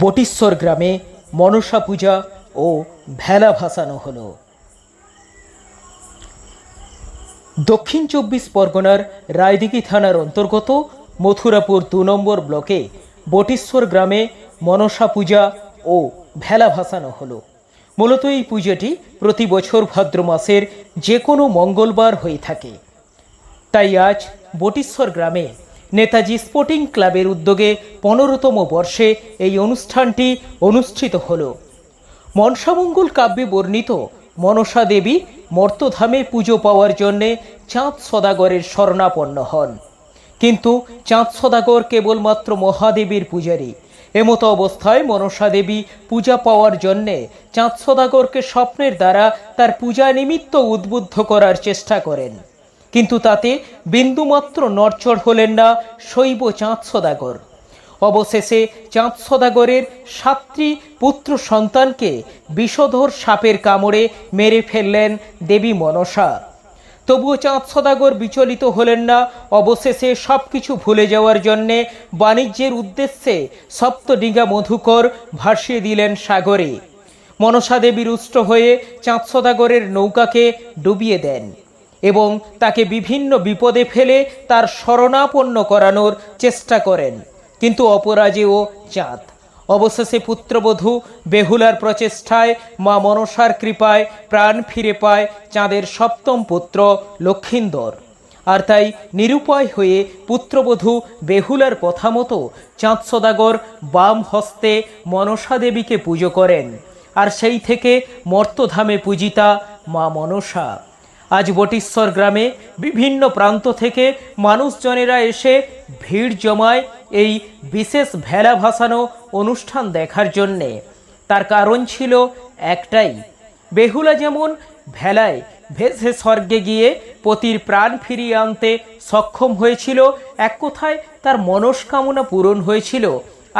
বটিশ্বর গ্রামে মনসা পূজা ও ভেলা ভাসানো হলো। দক্ষিণ চব্বিশ পরগনার রায়দিঘি থানার অন্তর্গত মথুরাপুর দু নম্বর ব্লকে বটিশ্বর গ্রামে মনসা পূজা ও ভেলা ভাসানো হলো। মূলত এই পুজোটি প্রতি বছর ভাদ্র মাসের যে কোনো মঙ্গলবার হয়ে থাকে। তাই আজ বটিশ্বর গ্রামে নেতাজি স্পোর্টিং ক্লাবের উদ্যোগে পনেরোতম বর্ষে এই অনুষ্ঠানটি অনুষ্ঠিত হল। মনসামঙ্গল কাব্যে বর্ণিত, মনসা দেবী মর্তধামে পুজো পাওয়ার জন্যে চাঁদ সদাগরের শরণাপন্ন হন। কিন্তু চাঁদ সদাগর কেবলমাত্র মহাদেবীর পূজারী এমতো অবস্থায় মনসা দেবী পূজা পাওয়ার জন্যে চাঁদ সদাগরকে স্বপ্নের দ্বারা তার পূজা নিমিত্ত উদ্বুদ্ধ করার চেষ্টা করেন। কিন্তু তাতে বিন্দুমাত্র নড়চড় হলেন না শৈব চাঁদ সদাগর অবশেষে চাঁদ সদাগরের সাতটি পুত্র সন্তানকে বিষধর সাপের কামড়ে মেরে ফেললেন দেবী মনসা। তবুও চাঁদ সদাগর বিচলিত হলেন না, অবশেষে সব কিছু ভুলে যাওয়ার জন্যে বাণিজ্যের উদ্দেশ্যে সপ্তডিঙ্গা মধুকর ভাসিয়ে দিলেন সাগরে। মনসা দেবী রুষ্ট হয়ে চাঁদ সদাগরের নৌকাকে ডুবিয়ে দেন। এবং তাকে বিভিন্ন বিপদে ফেলে তার শরণাপন্ন করানোর চেষ্টা করেন। কিন্তু অপরাজেয় চাঁদ অবশেষে পুত্রবধূ বেহুলার প্রচেষ্টায় মা মনসার কৃপায় প্রাণ ফিরে পায় চাঁদের সপ্তম পুত্র লক্ষিন্দর। আর তাই নিরুপায় হয়ে পুত্রবধূ বেহুলার কথা মতো চাঁদ সদাগর বাম হস্তে মনসা দেবীকে পুজো করেন। আর সেই থেকে মর্তধামে পূজিতা মা মনসা। আজ বটিশ্বর গ্রামে বিভিন্ন প্রান্ত থেকে মানুষজনেরা এসে ভিড় জমায় এই বিশেষ ভেলা ভাসানো অনুষ্ঠান দেখার জন্যে। তার কারণ ছিল একটাই, বেহুলা যেমন ভেলায় ভেসে স্বর্গে গিয়ে পতির প্রাণ ফিরিয়ে আনতে সক্ষম হয়েছিল, এক কথায় তার মনস্কামনা পূরণ হয়েছিল।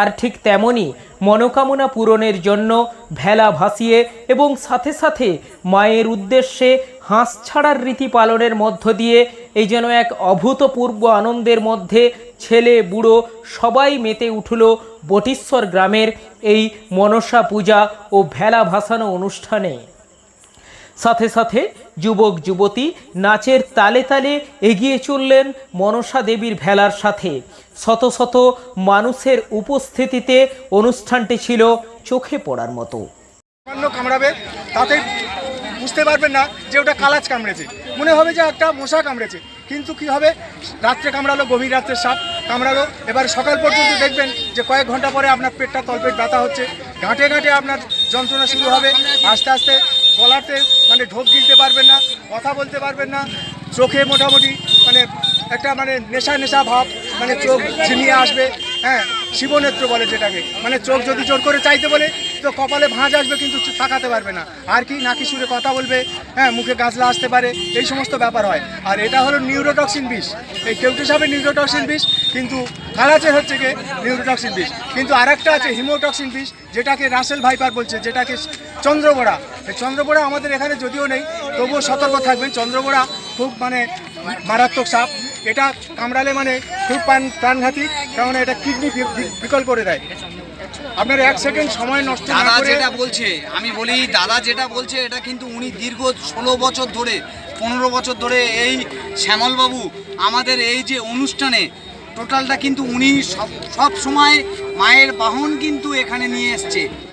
আর ঠিক তেমনই মনোকামনা পূরণের জন্য ভেলা ভাসিয়ে এবং সাথে সাথে মায়ের উদ্দেশ্যে হাঁস ছাড়ার রীতি পালনের মধ্য দিয়ে এই যেন এক অভূতপূর্ব আনন্দের মধ্যে ছেলে, বুড়ো সবাই মেতে উঠল বটিশ্বর গ্রামের এই মনসা পূজা ও ভেলা ভাসানো অনুষ্ঠানে। সাথে সাথে যুবক, যুবতী নাচের তালে তালে এগিয়ে চললেন মনসা দেবীর ভেলার সাথে। শত শত মানুষের উপস্থিতিতে অনুষ্ঠানটি ছিল চোখে পড়ার মতো। কামড়াবে, তাতে বুঝতে পারবেন না যে ওটা কালাচ কামড়েছে। মনে হবে যে একটা মশা কামড়েছে। কিন্তু কি হবে? রাত্রে কামড়ালো, গভীর রাত্রে সাপ কামড়ালো। এবার সকাল পর্যন্ত দেখবেন যে কয়েক ঘণ্টা পরে আপনার পেটটা তলপেট ব্যথা হচ্ছে। ঘাঁটে ঘাঁটে আপনার যন্ত্রণা শুরু হবে। আস্তে আস্তে গলাতে মানে ঢোক গিলতে পারবেন না, কথা বলতে পারবেন না। চোখে মোটামুটি মানে একটা মানে নেশা নেশা ভাব মানে চোখ ঝিমিয়ে আসবে। হ্যাঁ শিবনেত্র বলে যেটাকে। মানে চোখ যদি জোর করে চাইতে বলে, তো কপালে ভাঁজ আসবে কিন্তু তাকাতে পারবে না। আর কি, নাকি সুরে কথা বলবে হ্যাঁ মুখে গাছলা আসতে পারে, এই সমস্ত ব্যাপার হয়। আর এটা হলো নিউরোটক্সিন বিষ। এই কেউটে সাপের নিউরোটক্সিন বিষ, কিন্তু কালাচে হচ্ছে গিয়ে নিউরোটক্সিন বিষ। কিন্তু আরেকটা আছে হিমোটক্সিন বিষ, যেটাকে রাসেল ভাইপার বলছে, যেটাকে চন্দ্রবোড়া। এই চন্দ্রবোড়া আমাদের এখানে যদিও নেই, তবুও সতর্ক থাকবেন। চন্দ্রবোড়া খুব মানে মারাত্মক সাপ। এটা কামড়ালে মানে খুব প্রাণ প্রাণঘাতী কারণ এটা কিডনি বিকল করে দেয়। আপনার এক সেকেন্ড সময় নষ্ট দাদা যেটা বলছে আমি বলি দাদা যেটা বলছে এটা কিন্তু উনি দীর্ঘ ষোলো বছর ধরে পনেরো বছর ধরে এই শ্যামলবাবু আমাদের এই যে অনুষ্ঠানে টোটালটা কিন্তু উনি সব সব সময় মায়ের বাহন কিন্তু এখানে নিয়ে এসছে।